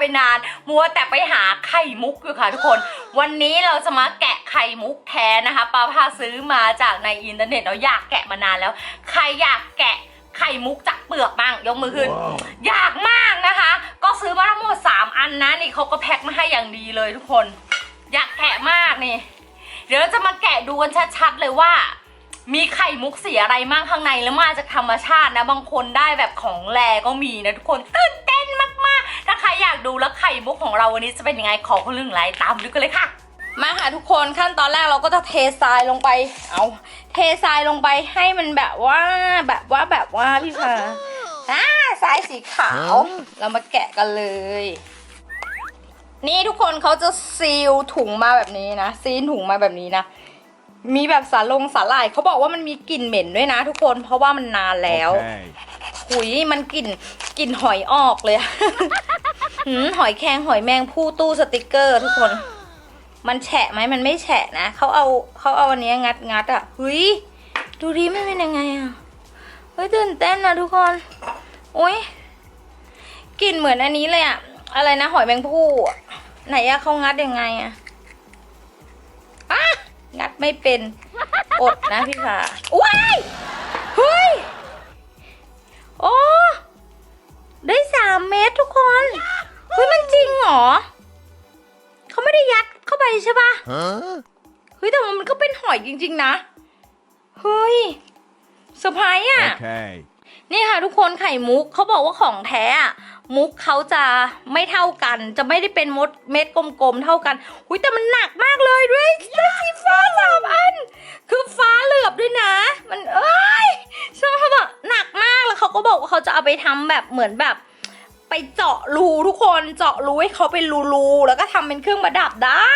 ไปนาน มัวแต่ไปหาไข่มุกอยู่ค่ะทุกคน วันนี้เราจะมาแกะไข่มุกแท้นะคะปาพาซื้อมาจากในอินเทอร์เน็ตเราอยากแกะมานานแล้ว ใครอยากแกะไข่มุกจากเปลือกบ้างยกมือขึ้น อยากมากนะคะ ก็ซื้อมาทั้งหมด3อันนะนี่เขาก็แพ็คมาให้อย่างดีเลยทุกคน อยากแกะมากนี่ เดี๋ยวเราจะมาแกะดูกันชัดๆเลยว่ามีไข่มุกสีอะไรมั่งข้างในแล้วมาจากธรรมชาตินะ บางคนได้แบบของแรก็มีนะทุกคนตื่นเอยากดูแล้วไข่มุกของเราวันนี้จะเป็นยังไงขอคนหนึ่งไลค์ตามดูกันเลยค่ะ มาค่ะทุกคนขั้นตอนแรกเราก็จะเททรายลงไป เอาเททรายลงไปให้มันแบบว่าแบบว่าแบบว่าพี่พาอ่าทรายสีขาว เรามาแกะกันเลย นี่ทุกคนเขาจะซีลถุงมาแบบนี้นะ ซีนถุงมาแบบนี้นะ มีแบบสาลงสาหร่ายเขาบอกว่ามันมีกลิ่นเหม็นด้วยนะ ทุกคนเพราะว่ามันนานแล้ว Okay. หุยมันกลิ่นกลิ่นหอยออกเลยอะ หืมหอยแครงหอยแมงผู้ตู้สติกเกอร์ ทุกคน มันแฉะไหมมันไม่แฉะนะเขาเอาเขาเอาอันนี้งัดงัดอะหุยดูดิไม่เป็นยังไงอะเฮ้ยตื่นเต้นนะทุกคนโอ้ยกลิ่นเหมือนอันนี้เลยอะอะไรนะ หอยแมงผู้ไหนอะเขางัดยังไงอะอะงัดไม่เป็น อดนะพี่ค่ะว้าย ริงเหรอ เขาไม่ได้ยัดเข้าไปใช่ปะ Huh? เฮ้ยแต่ว่ามันก็เป็นหอยจริง ๆ นะ เฮ้ยเซอร์ไพรส์อะ Okay. นี่ค่ะทุกคนไข่มุกเขาบอกว่าของแท้อะมุกเขาจะไม่เท่ากัน จะไม่ได้เป็นมดเม็ดกลมๆเท่ากันหุยแต่มันหนักมากเลยด้วยด้วยสีฟ้าสามอัน คือฟ้าเหลือบด้วยนะ มันเอ้ยชอบแบบหนักมากแล้วเขาก็บอกว่าเขาจะเอาไปทำแบบเหมือนแบบ ไปเจาะรูทุกคนเจาะรูให้เขาเป็นรูๆแล้วก็ทำเป็นเครื่องประดับได้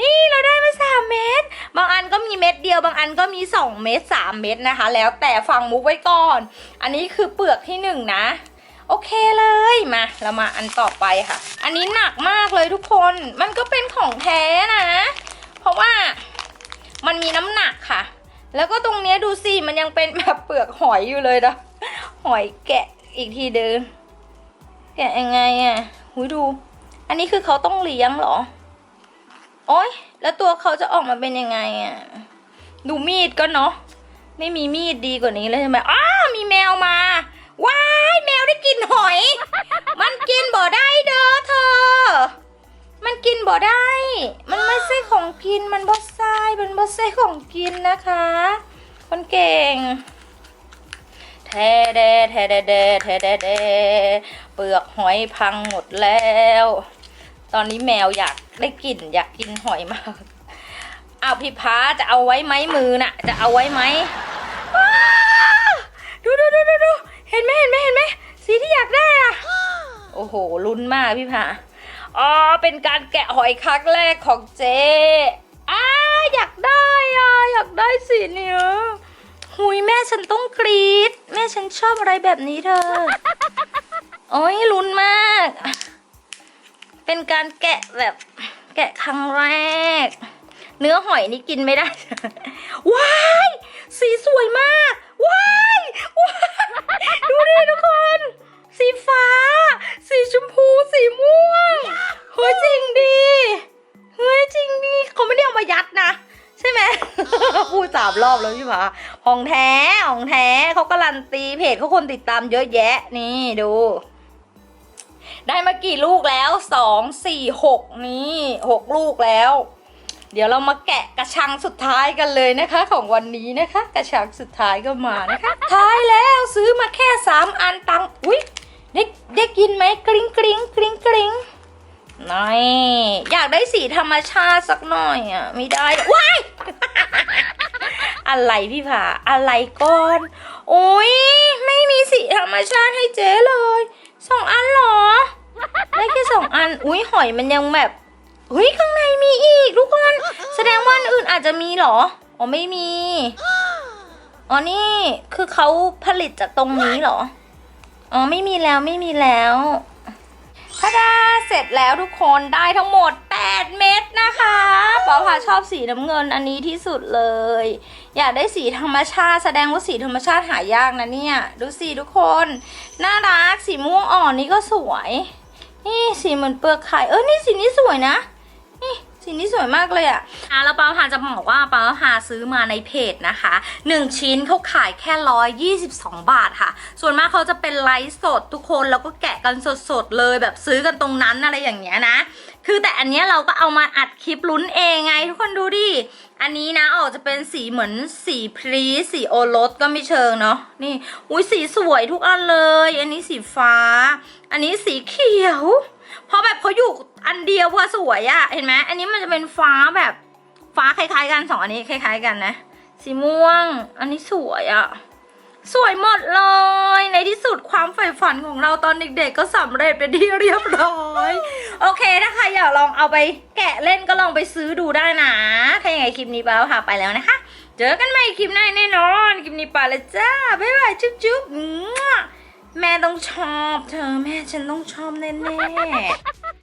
นี่เราได้มาสามเม็ดบางอันก็มีเม็ดเดียว บางอันก็มีสองเม็ดสามเม็ดนะคะ แล้วแต่ฟังมุกไว้ก่อน อันนี้คือเปลือกที่หนึ่งนะ โอเคเลยมาเรามาอันต่อไปค่ะ อันนี้หนักมากเลยทุกคนมันก็เป็นของแท้นะ เพราะว่ามันมีน้ำหนักค่ะ แล้วก็ตรงนี้ดูสิมันยังเป็นแบบเปลือกหอยอยู่เลยนะหอยแกะอีกทีเดิม แกะยังไงอะหุยดู อันนี้คือเขาต้องเลี้ยงเหรอ โอ๊ยแล้วตัวเขาจะออกมาเป็นยังไงอะ ดูมีดก็เนาะ ไม่มีมีดดีกว่านี้เลยใช่ไหมอ้ามีแมวมา ว้ายแมวได้กินหอย มันกินบ่ได้เด้อเธอ มันกินบ่ได้ มันไม่ใช่ของกิน มันบ่ใช่มันบ่ใช่ของกินนะคะ คนเก่งแทเดแทเดเดแทเด เปลือกหอยพังหมดแล้ว ตอนนี้แมวอยากได้กลิ่นอยากกินหอยมากเอาพี่พาจะเอาไว้ไหมมือน่ะ จะเอาไว้ไหมดูดูดูดูดูเห็นไหมเห็นไหมเห็นไหมสีที่อยากได้อะโอ้โหลุ้นมากพี่พาอ๋อเป็นการแกะหอยครั้งแรกของเจ๊อ้าอยากได้อะอยากได้สีเนี้ยหุยแม่ฉันต้องกรี๊ดแม่ฉันชอบอะไรแบบนี้เธอ โอ้ยลุ้นมาก เป็นการแกะแบบแกะครั้งแรก เนื้อหอยนี่กินไม่ได้ ว้าย สีสวยมาก ว้ายว้ายดูดิทุกคน สีฟ้า สีชมพู สีม่วง เฮ้ยจริงดิเฮ้ยจริงดิเขาไม่ได้เอามายัดนะ ใช่ไหมพูดสามรอบแล้วพี่ผาของแท้ ของแท้เขาการันตีเพจเขาคนติดตามเยอะแยะ นี่ดู ได้มากี่ลูกแล้วสองสี่หกนี่หกลูกแล้ว เดี๋ยวเรามาแกะกระชังสุดท้ายกันเลยนะคะ ของวันนี้นะคะ กระชังสุดท้ายก็มานะคะ ท้ายแล้วซื้อมาแค่สามอันตังอุ้ยได้ได้กินไหมกริ๊งกริ๊งกริ๊งกริ๊งนี่อยากได้สีธรรมชาติสักหน่อยอะไม่ได้ว้ายอะไรพี่ผาอะไรก่อน โอ้ยไม่มีสีธรรมชาติให้เจ๊เลยสองอันเหรอ ได้แค่ส องอันอุ้ยหอยมันยังแบบเฮ้ยข้างในมีอีกทุกคนแสดงว่าอันอื่นอาจจะมีเหรออ๋อไม่มีอ๋อนี่คือเขาผลิตจากตรงนี้เหรออ๋อไม่มีแล้วไม่มีแล้วถ้าดาเสร็จแล้วทุกคนได้ทั้งหมด 8 เม็ดนะคะปอพาชอบสีน้ำเงินอันนี้ที่สุดเลย อยากได้สีธรรมชาติ แสดงว่าสีธรรมชาติหายากนะเนี่ย ดูสิทุกคน น่ารักสีม่วงอ่อนนี่ก็สวย นี่สีเหมือนเปลือกไข่ เออ นี่สีนี้สวยนะ นี่สีนี้สวยมากเลยอะอะแล้วปาพาจะบอกว่าปาพาซื้อมาในเพจนะคะหนึ่งชิ้นเขาขายแค่ร้อยบาทค่ะ ส่วนมากเขาจะเป็นไลฟ์สดทุกคนแล้วก็แกะกันสดๆเลยแบบซื้อกันตรงนั้นอะไรอย่างเงี้ยนะ คือแต่อันเนี้ยเราก็เอามาอัดคลิปลุ้นเองไงทุกคนดูดิ อันนี้นะออกจะเป็นสีเหมือนสีพรีสสีโอรสก็ไม่เชิงเนาะ นี่ อุ้ยสีสวยทุกอันเลย อันนี้สีฟ้า อันนี้สีเขียว เพราะแบบเขาอยู่อันเดียวว่าสวยอะเห็นไหมอันนี้มันจะเป็นฟ้าแบบฟ้าคล้ายๆกันสองอันนี้คล้าย ๆ กันนะ สีม่วง อันนี้สวยอะสวยหมดเลย ในที่สุดความใฝ่ฝันของเราตอนเด็กๆ ก็สำเร็จเป็นที่เรียบร้อย โอเคถ้าใครอยากลองเอาไปแกะเล่นก็ลองไปซื้อดูได้นะ ถ้าอย่างไรคลิปนี้ป้าพาไปแล้วนะคะ เจอกันใหม่คลิปหน้าแน่นอน คลิปนี้ไปแล้วจ้า บ๊ายบาย จุ๊บจุ๊บ แม่ต้องชอบ เธอแม่ฉันต้องชอบแน่ๆ